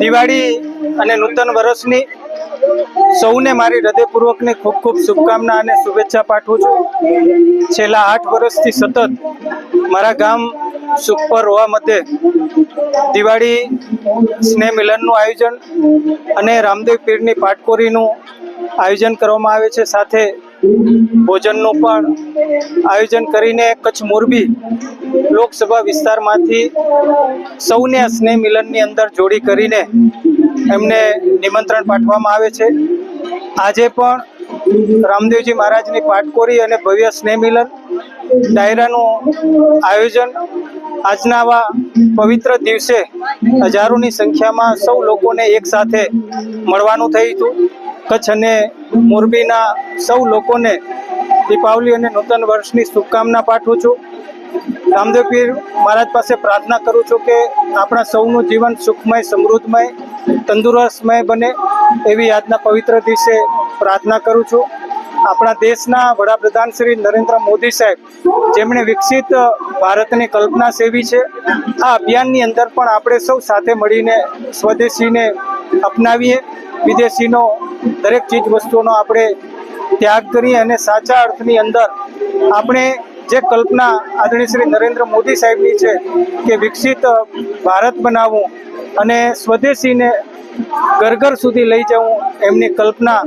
દિવાળી અને નૂતન વર્ષની સૌને મારી હૃદયપૂર્વકની ખૂબ ખૂબ શુભકામના અને શુભેચ્છા પાઠવું છું. છેલ્લા આઠ વર્ષથી સતત મારા ગામ સુખપર હોવા મતે દિવાળી સ્નેહ મિલનનું આયોજન અને રામદેવ પીરની પાટકોરીનું આયોજન કરવામાં આવે છે. સાથે ભોજનનું પણ આયોજન કરીને કચ્છ મોરબી લોકસભા વિસ્તારમાંથી સૌને સ્નેહ મિલનની અંદર જોડી કરીને એમને નિમંત્રણ પાઠવવામાં આવે છે. આજે પણ રામદેવજી મહારાજની પાટકોરી અને ભવ્ય સ્નેહ મિલન ડાયરાનું આયોજન આજના આવા પવિત્ર દિવસે હજારોની સંખ્યામાં સૌ લોકોને એક સાથે મળવાનું થયું હતું. કચ્છ અને મોરબીના સૌ લોકોને દીપાવલી અને નૂતન વર્ષની શુભકામના પાઠવું છું. રામદેવ પીર મહારાજ પાસે પ્રાર્થના કરું છું કે આપણા સૌનું જીવન સુખમય, સમૃદ્ધમય, તંદુરસ્તમય બને એવી આજના પવિત્ર દિવસે પ્રાર્થના કરું છું. આપણા દેશના વડાપ્રધાન શ્રી નરેન્દ્ર મોદી સાહેબ, જેમણે વિકસિત ભારતની કલ્પના સેવી છે, આ અભિયાનની અંદર પણ આપણે સૌ સાથે મળીને સ્વદેશીને અપનાવીએ, વિદેશીનો દરેક ચીજ વસ્તુઓનો આપણે ત્યાગ કરી અને સાચા અર્થની અંદર આપણે જે કલ્પના આદરણીય શ્રી નરેન્દ્ર મોદી સાહેબની છે કે વિકસિત ભારત બનાવવું અને સ્વદેશીને ઘર ઘર સુધી લઈ જવું એમની કલ્પના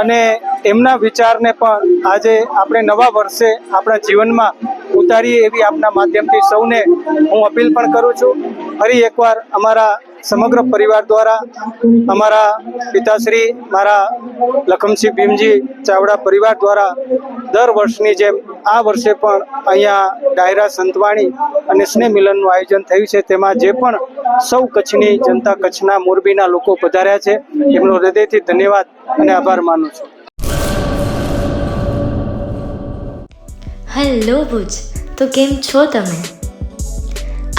અને એમના વિચારને પણ આજે આપણે નવા વર્ષે આપણા જીવનમાં ઉતારીએ એવી આપના માધ્યમથી સૌને હું અપીલ પણ કરું છું. ફરી એકવાર અમારા સમગ્ર પરિવાર દ્વારા અમારા પિતાશ્રી, મારા લખમસિંહ ભીમજી, ચાવડા પરિવાર દ્વારા દર વર્ષની જેમ આ વર્ષે પણ અહીંયા ડાયરા સંતવાણી અને સ્નેહ મિલનનું આયોજન થયું છે. તેમાં જે પણ સૌ કચ્છની જનતા કચ્છના મોરબીના લોકો પધાર્યા છે, એમનો હૃદયથી ધન્યવાદ અને આભાર માનું છું. હેલો ભુજ, તો કેમ છો તમે?